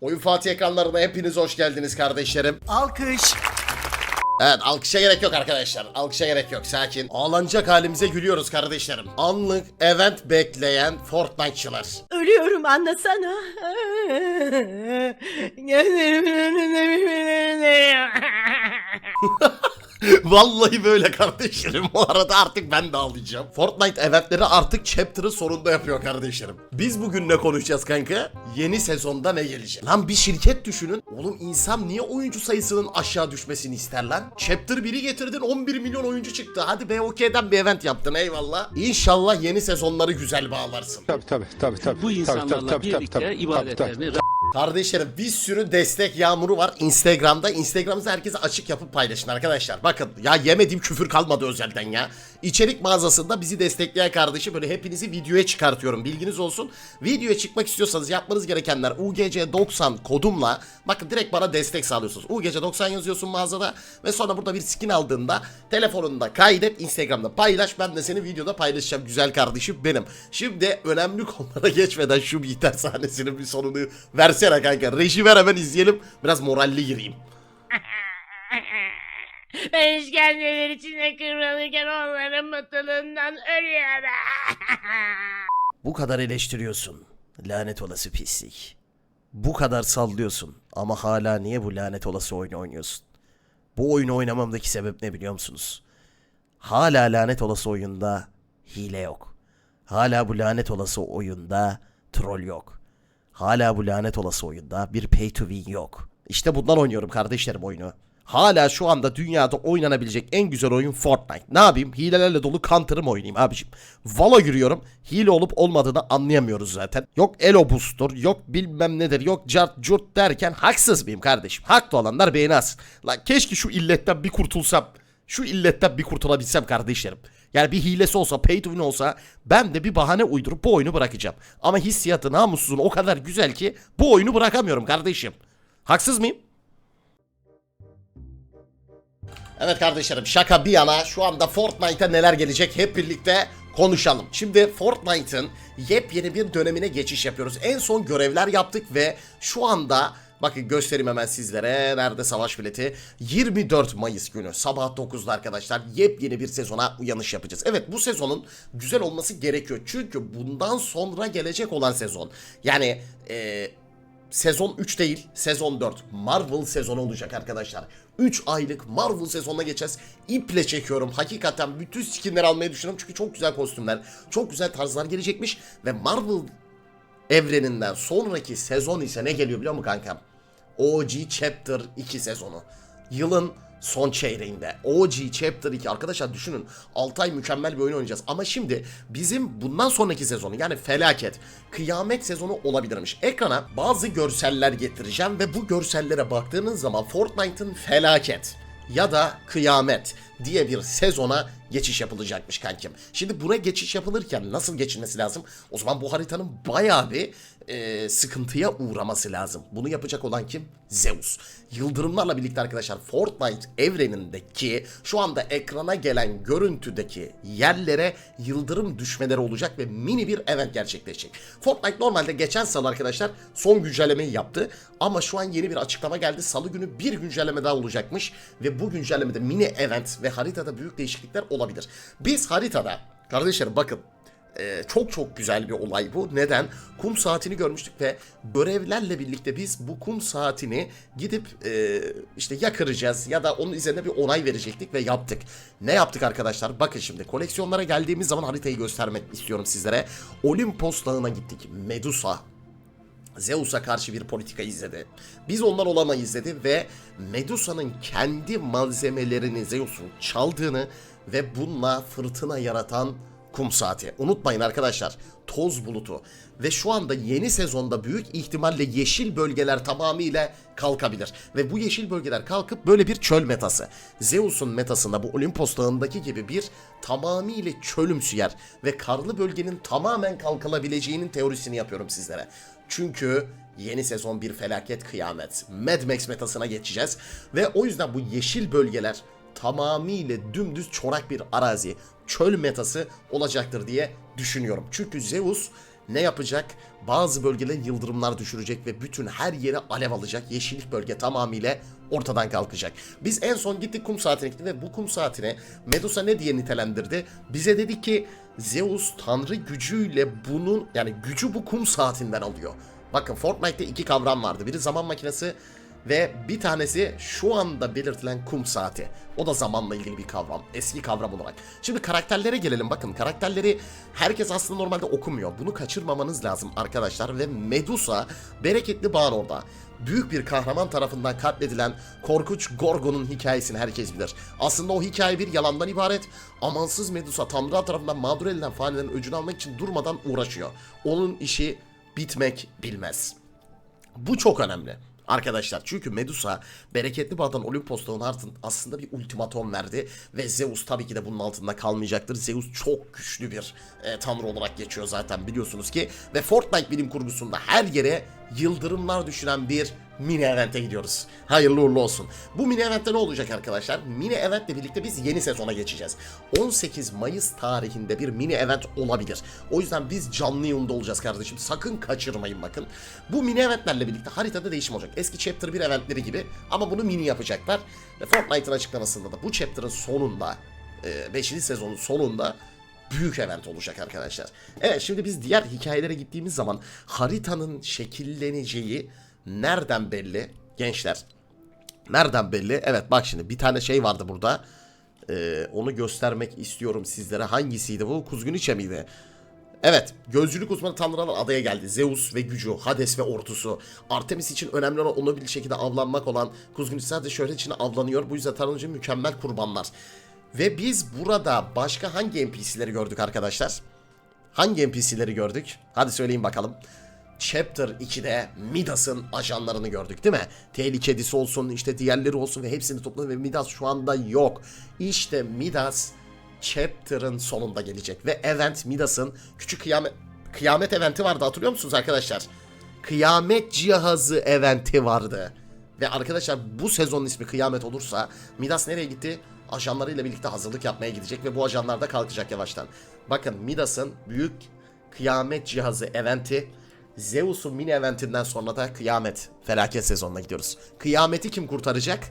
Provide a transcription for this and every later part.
Oyun Fatih ekranlarına hepiniz hoş geldiniz kardeşlerim. Alkış. Evet alkışa gerek yok arkadaşlar. Alkışa gerek yok sakin. Ağlanacak halimize gülüyoruz kardeşlerim. Anlık event bekleyen Fortnite'çılar. Ölüyorum anlasana. Gözlerimin önünde birbirlerine. Vallahi böyle kardeşlerim. Bu arada artık ben de ağlayacağım. Fortnite eventleri artık chapter'ı sonunda yapıyor kardeşlerim. Biz bugün ne konuşacağız kanka? Yeni sezonda ne gelecek? Lan bir şirket düşünün. Oğlum insan niye oyuncu sayısının aşağı düşmesini ister lan? Chapter 1'i getirdin 11 milyon oyuncu çıktı. Hadi BOK'den bir event yaptın eyvallah. İnşallah yeni sezonları güzel bağlarsın. Tabii tabii tabii tabii. Bu insanlarla tabii, tabii, birlikte tabii, tabii, tabii. Kardeşlerim bir sürü destek yağmuru var Instagram'da. Instagram'ınızı herkese açık yapıp paylaşın arkadaşlar. Bakın ya yemediğim küfür kalmadı özelden ya. İçerik mağazasında bizi destekleyen kardeşi böyle hepinizi videoya çıkartıyorum. Bilginiz olsun. Videoya çıkmak istiyorsanız yapmanız gerekenler UGC90 kodumla bakın direkt bana destek sağlıyorsunuz. UGC90 yazıyorsun mağazada ve sonra burada bir skin aldığında telefonunda kaydet Instagram'da paylaş. Ben de seni videoda paylaşacağım güzel kardeşim benim. Şimdi önemli konulara geçmeden şu biter sahnesinin bir sonunu versene kanka. Reji ver hemen izleyelim. Biraz moralli gireyim. Ben işkenceler içinde kıvrılırken onların mutluluğundan ölüyorum. Bu kadar eleştiriyorsun. Lanet olası pislik. Bu kadar sallıyorsun ama hala niye bu lanet olası oyunu oynuyorsun? Bu oyunu oynamamdaki sebep ne biliyor musunuz? Hala lanet olası oyunda hile yok. Hala bu lanet olası oyunda troll yok. Hala bu lanet olası oyunda bir pay to win yok. İşte bundan oynuyorum kardeşlerim oyunu. Hala şu anda dünyada oynanabilecek en güzel oyun Fortnite. Ne yapayım? Hilelerle dolu counter'ı mı oynayayım abicim? Valo giriyorum. Hile olup olmadığını anlayamıyoruz zaten. Yok elo boostur, yok bilmem nedir, yok cart curt derken haksız mıyım kardeşim? Haklı olanlar beğeni alsın. Lan keşke şu illetten bir kurtulsam. Şu illetten bir kurtulabilsem kardeşlerim. Yani bir hilesi olsa, pay to win olsa ben de bir bahane uydurup bu oyunu bırakacağım. Ama hissiyatı namussuzun o kadar güzel ki bu oyunu bırakamıyorum kardeşim. Haksız mıyım? Evet kardeşlerim şaka bir yana şu anda Fortnite'a neler gelecek hep birlikte konuşalım. Şimdi Fortnite'ın yepyeni bir dönemine geçiş yapıyoruz. En son görevler yaptık ve şu anda bakın göstereyim hemen sizlere nerede savaş bileti 24 Mayıs günü sabah 9'da arkadaşlar yepyeni bir sezona uyanış yapacağız. Evet bu sezonun güzel olması gerekiyor çünkü bundan sonra gelecek olan sezon yani eee sezon 3 değil, sezon 4. Marvel sezonu olacak arkadaşlar. 3 aylık Marvel sezonuna geçeceğiz. İple çekiyorum. Hakikaten bütün skinleri almayı düşünüyorum. Çünkü çok güzel kostümler, çok güzel tarzlar gelecekmiş. Ve Marvel evreninden sonraki sezon ise ne geliyor biliyor musun kankam? OG Chapter 2 sezonu. Yılın son çeyreğinde. OG Chapter 2 arkadaşlar düşünün 6 ay mükemmel bir oyun oynayacağız. Ama şimdi bizim bundan sonraki sezonu yani felaket, kıyamet sezonu olabilirmiş. Ekrana bazı görseller getireceğim ve bu görsellere baktığınız zaman Fortnite'ın felaket ya da kıyamet diye bir sezona geçiş yapılacakmış kankim. Şimdi buna geçiş yapılırken nasıl geçilmesi lazım? O zaman bu haritanın bayağı bir e, sıkıntıya uğraması lazım. Bunu yapacak olan kim? Zeus. Yıldırımlarla birlikte arkadaşlar Fortnite evrenindeki şu anda ekrana gelen görüntüdeki yerlere yıldırım düşmeleri olacak ve mini bir event gerçekleşecek. Fortnite normalde geçen salı arkadaşlar son güncellemeyi yaptı ama şu an yeni bir açıklama geldi. Salı günü bir güncelleme daha olacakmış ve bu güncellemede mini event ve haritada büyük değişiklikler olabilir. Biz haritada kardeşlerim bakın ee, çok çok güzel bir olay bu. Neden? Kum saatini görmüştük ve görevlerle birlikte biz bu kum saatini gidip e, işte ya kıracağız ya da onun üzerine bir onay verecektik ve yaptık. Ne yaptık arkadaşlar? Bakın şimdi koleksiyonlara geldiğimiz zaman haritayı göstermek istiyorum sizlere. Olimpos Dağı'na gittik. Medusa Zeus'a karşı bir politika izledi. Biz ondan olamayız dedi ve Medusa'nın kendi malzemelerini Zeus'un çaldığını ve bununla fırtına yaratan kum saati. Unutmayın arkadaşlar toz bulutu ve şu anda yeni sezonda büyük ihtimalle yeşil bölgeler tamamıyla kalkabilir. Ve bu yeşil bölgeler kalkıp böyle bir çöl metası. Zeus'un metasında bu Olimpos dağındaki gibi bir tamamıyla çölümsü yer ve karlı bölgenin tamamen kalkılabileceğinin teorisini yapıyorum sizlere. Çünkü yeni sezon bir felaket kıyamet. Mad Max metasına geçeceğiz. Ve o yüzden bu yeşil bölgeler tamamıyla dümdüz çorak bir arazi, çöl metası olacaktır diye düşünüyorum. Çünkü Zeus ne yapacak? Bazı bölgelere yıldırımlar düşürecek ve bütün her yere alev alacak. Yeşillik bölge tamamıyla ortadan kalkacak. Biz en son gittik kum saatine gittik ve bu kum saatine Medusa ne diye nitelendirdi? Bize dedi ki Zeus tanrı gücüyle bunun yani gücü bu kum saatinden alıyor. Bakın Fortnite'te iki kavram vardı. Biri zaman makinesi ve bir tanesi şu anda belirtilen kum saati. O da zamanla ilgili bir kavram. Eski kavram olarak. Şimdi karakterlere gelelim. Bakın karakterleri herkes aslında normalde okumuyor. Bunu kaçırmamanız lazım arkadaşlar. Ve Medusa bereketli bağın orada. Büyük bir kahraman tarafından katledilen korkunç Gorgon'un hikayesini herkes bilir. Aslında o hikaye bir yalandan ibaret. Amansız Medusa Tanrılar tarafından mağdur edilen fanilerin öcünü almak için durmadan uğraşıyor. Onun işi bitmek bilmez. Bu çok önemli. Arkadaşlar çünkü Medusa bereketli bağdan Olimpos'tan artın aslında bir ultimatom verdi ve Zeus tabii ki de bunun altında kalmayacaktır. Zeus çok güçlü bir e, tanrı olarak geçiyor zaten biliyorsunuz ki ve Fortnite bilim kurgusunda her yere yıldırımlar düşüren bir mini event'e gidiyoruz. Hayırlı uğurlu olsun. Bu mini event'te ne olacak arkadaşlar? Mini event'le birlikte biz yeni sezona geçeceğiz. 18 Mayıs tarihinde bir mini event olabilir. O yüzden biz canlı yayında olacağız kardeşim. Sakın kaçırmayın bakın. Bu mini eventlerle birlikte haritada değişim olacak. Eski Chapter 1 eventleri gibi ama bunu mini yapacaklar. Ve Fortnite'ın açıklamasında da bu Chapter'ın sonunda 5. sezonun sonunda büyük event olacak arkadaşlar. Evet şimdi biz diğer hikayelere gittiğimiz zaman haritanın şekilleneceği nereden belli gençler? Nereden belli? Evet bak şimdi bir tane şey vardı burada. Ee, onu göstermek istiyorum sizlere. Hangisiydi bu? Kuzguniçe miydi? Evet, gözcülük uzmanı tanrılar adaya geldi. Zeus ve gücü, Hades ve ordusu. Artemis için önemli olan onu bir şekilde avlanmak olan Kuzguniçe sadece şöhret için avlanıyor. Bu yüzden tanrıcı mükemmel kurbanlar. Ve biz burada başka hangi NPC'leri gördük arkadaşlar? Hangi NPC'leri gördük? Hadi söyleyin bakalım. Chapter 2'de Midas'ın ajanlarını gördük değil mi? Tehlikedisi olsun işte diğerleri olsun ve hepsini topladı ve Midas şu anda yok. İşte Midas Chapter'ın sonunda gelecek ve event Midas'ın küçük kıyamet kıyamet eventi vardı hatırlıyor musunuz arkadaşlar? Kıyamet cihazı eventi vardı. Ve arkadaşlar bu sezonun ismi kıyamet olursa Midas nereye gitti? Ajanlarıyla birlikte hazırlık yapmaya gidecek ve bu ajanlar da kalkacak yavaştan. Bakın Midas'ın büyük kıyamet cihazı eventi Zeus'un mini eventinden sonra da kıyamet felaket sezonuna gidiyoruz. Kıyameti kim kurtaracak?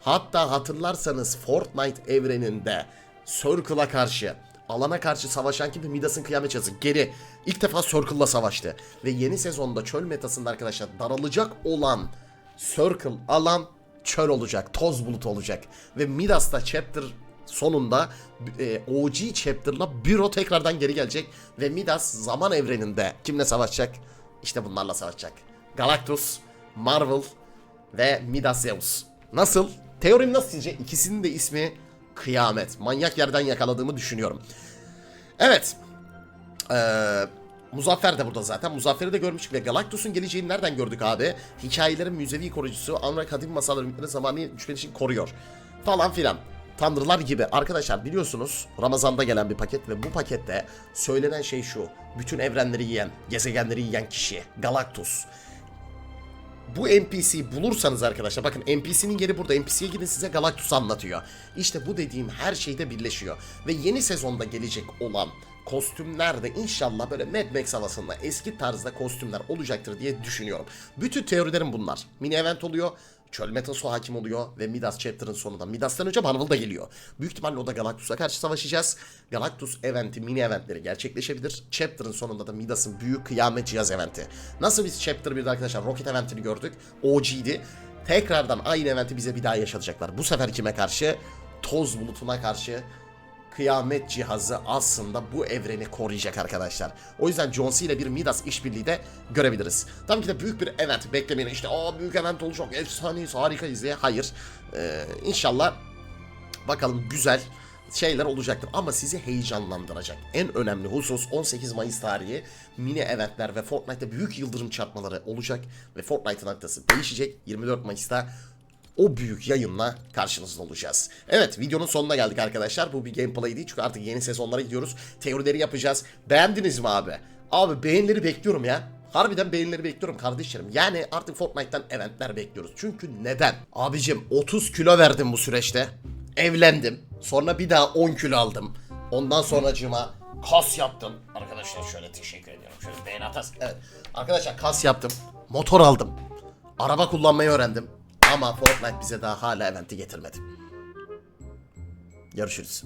Hatta hatırlarsanız Fortnite evreninde Circle'a karşı alana karşı savaşan kimdi? Midas'ın kıyamet cihazı. Geri ilk defa Circle'la savaştı. Ve yeni sezonda çöl metasında arkadaşlar daralacak olan Circle alan çöl olacak. Toz bulut olacak. Ve Midas da chapter sonunda e, OG chapter'la Büro tekrardan geri gelecek. Ve Midas zaman evreninde kimle savaşacak? İşte bunlarla savaşacak. Galactus, Marvel ve Midas Zeus. Nasıl? Teorim nasıl sizce? İkisinin de ismi Kıyamet. Manyak yerden yakaladığımı düşünüyorum. Evet. Ee, Muzaffer de burada zaten. Muzaffer'i de görmüştük ve Galactus'un geleceğini nereden gördük abi? Hikayelerin müzevi koruyucusu, Anra Kadim masalları zamanı için koruyor. Falan filan. Tanrılar gibi. Arkadaşlar biliyorsunuz Ramazan'da gelen bir paket ve bu pakette söylenen şey şu. Bütün evrenleri yiyen, gezegenleri yiyen kişi. Galactus bu NPC bulursanız arkadaşlar bakın NPC'nin yeri burada. NPC'ye gidin size Galactus anlatıyor. İşte bu dediğim her şeyde birleşiyor. Ve yeni sezonda gelecek olan kostümler de inşallah böyle Mad Max havasında eski tarzda kostümler olacaktır diye düşünüyorum. Bütün teorilerim bunlar. Mini event oluyor. Çöl metası hakim oluyor ve Midas Chapter'ın sonunda. Midas'tan önce Marvel da geliyor. Büyük ihtimalle o da Galactus'a karşı savaşacağız. Galactus eventi, mini eventleri gerçekleşebilir. Chapter'ın sonunda da Midas'ın büyük kıyamet cihaz eventi. Nasıl biz Chapter 1'de arkadaşlar Rocket eventini gördük. OG'di. Tekrardan aynı eventi bize bir daha yaşatacaklar. Bu sefer kime karşı? Toz bulutuna karşı kıyamet cihazı aslında bu evreni koruyacak arkadaşlar. O yüzden John ile bir Midas işbirliği de görebiliriz. Tabii ki de büyük bir event beklemeyin. İşte aa büyük event olacak, efsaneyiz, harikayız diye. Hayır. Ee, inşallah bakalım güzel şeyler olacaktır ama sizi heyecanlandıracak. En önemli husus 18 Mayıs tarihi mini eventler ve Fortnite'da büyük yıldırım çarpmaları olacak ve Fortnite'ın haritası değişecek. 24 Mayıs'ta o büyük yayınla karşınızda olacağız. Evet videonun sonuna geldik arkadaşlar. Bu bir gameplay değil çünkü artık yeni sezonlara gidiyoruz. Teorileri yapacağız. Beğendiniz mi abi? Abi beğenileri bekliyorum ya. Harbiden beğenileri bekliyorum kardeşlerim. Yani artık Fortnite'tan eventler bekliyoruz. Çünkü neden? Abicim 30 kilo verdim bu süreçte. Evlendim. Sonra bir daha 10 kilo aldım. Ondan sonracığıma kas yaptım arkadaşlar. şöyle teşekkür ediyorum. Şöyle beğeni atarsın. Evet. Arkadaşlar kas yaptım. Motor aldım. Araba kullanmayı öğrendim. Ama Fortnite bize daha hala eventi getirmedi. Görüşürüz.